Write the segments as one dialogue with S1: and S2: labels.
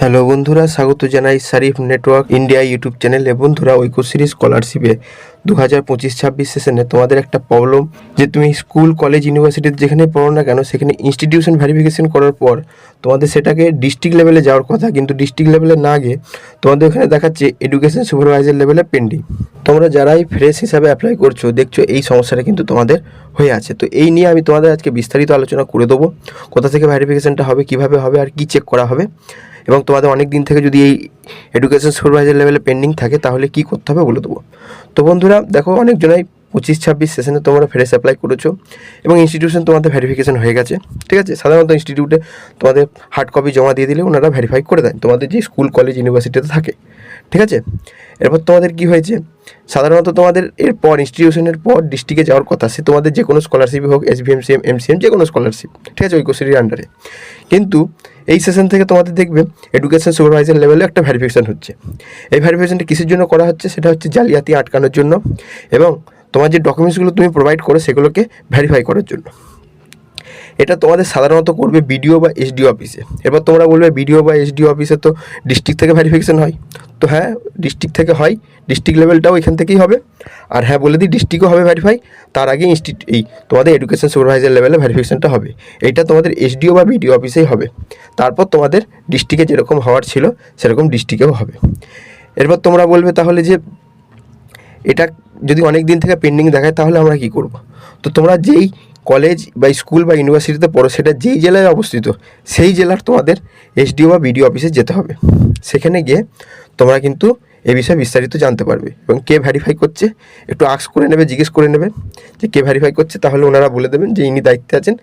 S1: Hello বন্ধুরা, স্বাগত জানাই শারিফ নেটওয়ার্ক ইন্ডিয়া ইউটিউব চ্যানেলে বন্ধুরা ঐক্যশ্রী স্কলারশিপে দু হাজার পঁচিশ, ছাব্বিশ সেশনে তোমাদের একটা প্রবলেম যে তুমি স্কুল কলেজ ইউনিভার্সিটিতে যেখানে পড়ো না কেন, সেখানে ইনস্টিটিউশন ভেরিফিকেশন করার পর তোমাদের সেটাকে ডিস্ট্রিক্ট লেভেলে যাওয়ার কথা। কিন্তু ডিস্ট্রিক্ট লেভেলে না গিয়ে তোমাদের ওখানে দেখাচ্ছে এডুকেশন সুপারভাইজার লেভেলে পেন্ডিং তোমরা যারাই ফ্রেশ হিসাবে অ্যাপ্লাই করছ, দেখছ এই সমস্যাটা কিন্তু তোমাদের হয়ে আছে। তো এই নিয়ে আমি তোমাদের আজকে বিস্তারিত আলোচনা করে দেবো। কোথা থেকে ভেরিফিকেশনটা হবে, কীভাবে হবে, আর কি চেক করা হবে। এবং তোমাদের অনেক দিন থেকে যদি এই এডুকেশন সুপারভাইজার লেভেলে পেন্ডিং থাকে, তাহলে কি করতে হবে বলে দেবো। তো বন্ধুরা, দেখো অনেকজনাই পঁচিশ, ছাব্বিশ সেশনে তোমরা ফ্রেশ অ্যাপ্লাই করেছ এবং ইনস্টিটিউশন তোমাদের ভেরিফিকেশন হয়ে গেছে, ঠিক আছে? সাধারণত ইনস্টিটিউটে তোমাদের হার্ড কপি জমা দিয়ে দিলে ওনারা ভেরিফাই করে দেন তোমাদের যে স্কুল কলেজ ইউনিভার্সিটিতে থাকে, ঠিক আছে? এরপর তোমাদের কি হয়েছে? সাধারণত তোমাদের এরপর ইনস্টিটিউশনের পর ডিস্ট্রিক্টে যাওয়ার কথা, সে তোমাদের যে কোনো স্কলারশিপই হোক S M C M CM যে কোনো স্কলারশিপ ঠিক আছে? ওই ঐক্যশ্রীর আন্ডারে কিন্তু এই সেশন থেকে তোমাদের দেখবে এডুকেশন সুপারভাইজার লেভেলে একটা ভ্যারিফিকেশান হচ্ছে। এই ভ্যারিফিকেশানটা কিসের জন্য করা হচ্ছে? সেটা হচ্ছে জালিয়াতি আটকানোর জন্য এবং তোমার যে ডকুমেন্টসগুলো তুমি প্রোভাইড করো সেগুলোকে ভ্যারিফাই করার জন্য। এটা তোমাদের সাধারণত করবে বিডিও বা এসডিও অফিসে এবার তোমরা বলবে বিডিও বা এসডিও অফিসে তো ডিস্ট্রিক্ট থেকে ভ্যারিফিকেশান হয়। তো হ্যাঁ ডিস্ট্রিক্ট থেকে হয় ডিস্ট্রিক্ট লেভেলটাও এখান থেকেই হবে। আর হ্যাঁ বলে দিই ডিস্ট্রিক্টও হবে ভেরিফাই তার আগে ইনস্টিটিউট এই তোমাদের এডুকেশন সুপারভাইজার লেভেলে ভেরিফিকেশনটা হবে। এইটা তোমাদের এসডিও বা বিডিও অফিসেই হবে। তারপর তোমাদের ডিস্ট্রিক্টে যেরকম হওয়ার ছিল, সেরকম ডিস্ট্রিক্টেও হবে। এরপর তোমরা বলবে তাহলে যে, এটা যদি অনেক দিন থেকে পেন্ডিং দেখায়, তাহলে আমরা কি করব? তো তোমরা যেই কলেজ বা স্কুল বা ইউনিভার্সিটিতে পড়ো, সেটা যেই জেলায় অবস্থিত, সেই জেলার তোমাদের এসডিও বা বিডিও অফিসে যেতে হবে। সেখানে গিয়ে তোমরা কিন্তু এ বিষয়ে বিস্তারিত জানতে পারবে। এবং কে ভেরিফাই করছে, একটু আক্স করে নেবে, জিজ্ঞেস করে নেবে যে কে ভেরিফাই করছে, তাহলে ওনারা বলে দেবেন যে ইনি দায়িত্বে আছেন,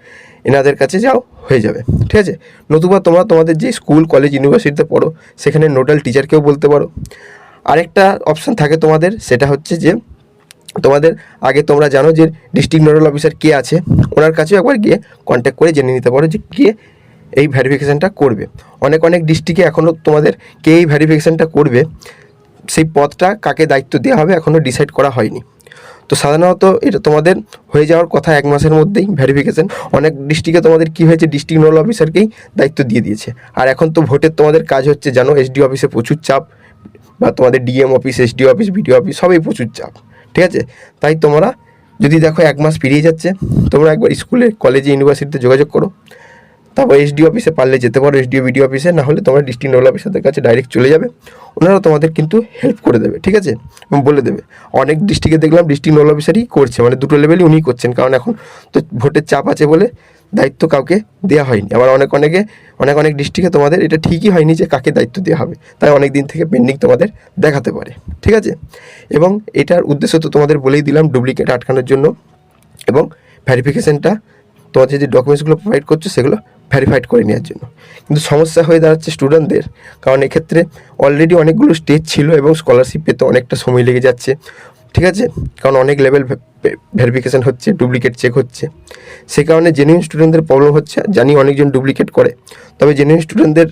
S1: এনাদের কাছে যাও, হয়ে যাবে। ঠিক আছে? নতুবা তোমরা তোমাদের যে স্কুল কলেজ ইউনিভার্সিটিতে পড়ো, সেখানে নোডাল টিচারকেও বলতে পারো। আরেকটা অপশান থাকে তোমাদের, সেটা হচ্ছে যে তোমাদের আগে তোমরা জানো যে ডিস্ট্রিক্ট নোডাল অফিসার কে আছে, ওনার কাছেও একবার গিয়ে কন্ট্যাক্ট করে জেনে নিতে পারো যে কে এই ভেরিফিকেশানটা করবে। অনেক অনেক ডিস্ট্রিক্টে এখনও তোমাদের কে এই ভেরিফিকেশানটা করবে, সেই পদটা কাকে দায়িত্ব দেওয়া হবে এখনও ডিসাইড করা হয়নি। তো সাধারণত এটা তোমাদের হয়ে যাওয়ার কথা এক মাসের মধ্যেই ভেরিফিকেশন অনেক ডিস্ট্রিক্টে তোমাদের কি হয়েছে? ডিস্ট্রিক্ট নোডাল অফিসারকেই দায়িত্ব দিয়ে দিয়েছে। আর এখন তো ভোটের তোমাদের কাজ হচ্ছে জানো এসডি অফিসে প্রচুর চাপ বা তোমাদের DM office SD office BDO office সবই প্রচুর চাপ, ঠিক আছে? তাই তোমরা যদি দেখো এক মাস পেরিয়ে যাচ্ছে, তোমরা একবার স্কুলে কলেজে ইউনিভার্সিটিতে যোগাযোগ করো। তারপর এসডি অফিসে পারলে যেতে পারো এসডিও বিডিও অফিসে না হলে তোমরা ডিস্ট্রিক্ট নোডাল অফিসারদের কাছে ডাইরেক্ট চলে যাবে। ওনারা তোমাদের কিন্তু হেল্প করে দেবে, ঠিক আছে? বলে দেবে। অনেক ডিস্ট্রিক্টে দেখলাম ডিস্ট্রিক্ট নোডাল অফিসারই করছে মানে দুটো লেভেলই উনিই করছেন, কারণ এখন তো ভোটের চাপ আছে বলে দায়িত্ব কাউকে দেওয়া হয়নি। আবার অনেক অনেকে, অনেক অনেক ডিস্ট্রিক্টে তোমাদের এটা ঠিকই হয়নি যে কাকে দায়িত্ব দেওয়া হবে। তাই অনেক দিন থেকে পেন্ডিং তোমাদের দেখাতে পারে, ঠিক আছে? এবং এটার উদ্দেশ্য তো তোমাদের বলেই দিলাম ডুপ্লিকেট আটকানোর জন্য। এবং ভেরিফিকেশনটা তোমাদের যে ডকুমেন্টসগুলো প্রোভাইড করছ সেগুলো ভেরিফাইড করে নেওয়ার জন্য। কিন্তু সমস্যা হয়ে দাঁড়াচ্ছে স্টুডেন্টদের কারণ এক্ষেত্রে অলরেডি অনেকগুলো স্টেজ ছিল এবং স্কলারশিপ পেতে অনেকটা সময় লেগে যাচ্ছে। ঠিক আছে? কারণ অনেক লেভেল ভেরিফিকেশান হচ্ছে ডুপ্লিকেট চেক হচ্ছে। সে কারণে জেনুইন স্টুডেন্টদের প্রবলেম হচ্ছে। জানি অনেকজন ডুপ্লিকেট করে। তবে জেনুইন স্টুডেন্টদের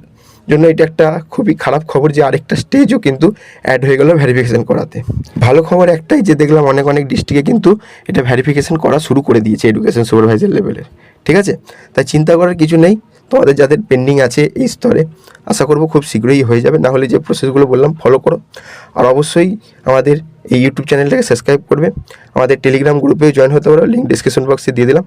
S1: জন্য এটা একটা খুবই খারাপ খবর যে আরেকটা স্টেজও কিন্তু অ্যাড হয়ে গেল ভেরিফিকেশন করাতে। ভালো খবর একটাই যে দেখলাম অনেক অনেক ডিস্ট্রিক্টে কিন্তু এটা ভেরিফিকেশন করা শুরু করে দিয়েছে এডুকেশন সুপারভাইজার লেভেলের ঠিক আছে? তাই চিন্তা করার কিছু নেই। তোমাদের যাদের পেন্ডিং আছে এই স্তরে, আশা করব খুব শীঘ্রই হয়ে যাবে। না হলে যে প্রসেসগুলো বললাম ফলো করো। আর অবশ্যই আমাদের এই ইউটিউব চ্যানেলটাকে সাবস্ক্রাইব করবে। আমাদের টেলিগ্রাম গ্রুপেও জয়েন হতে পারো। লিঙ্ক ডিসক্রিপশন বক্সে দিয়ে দিলাম।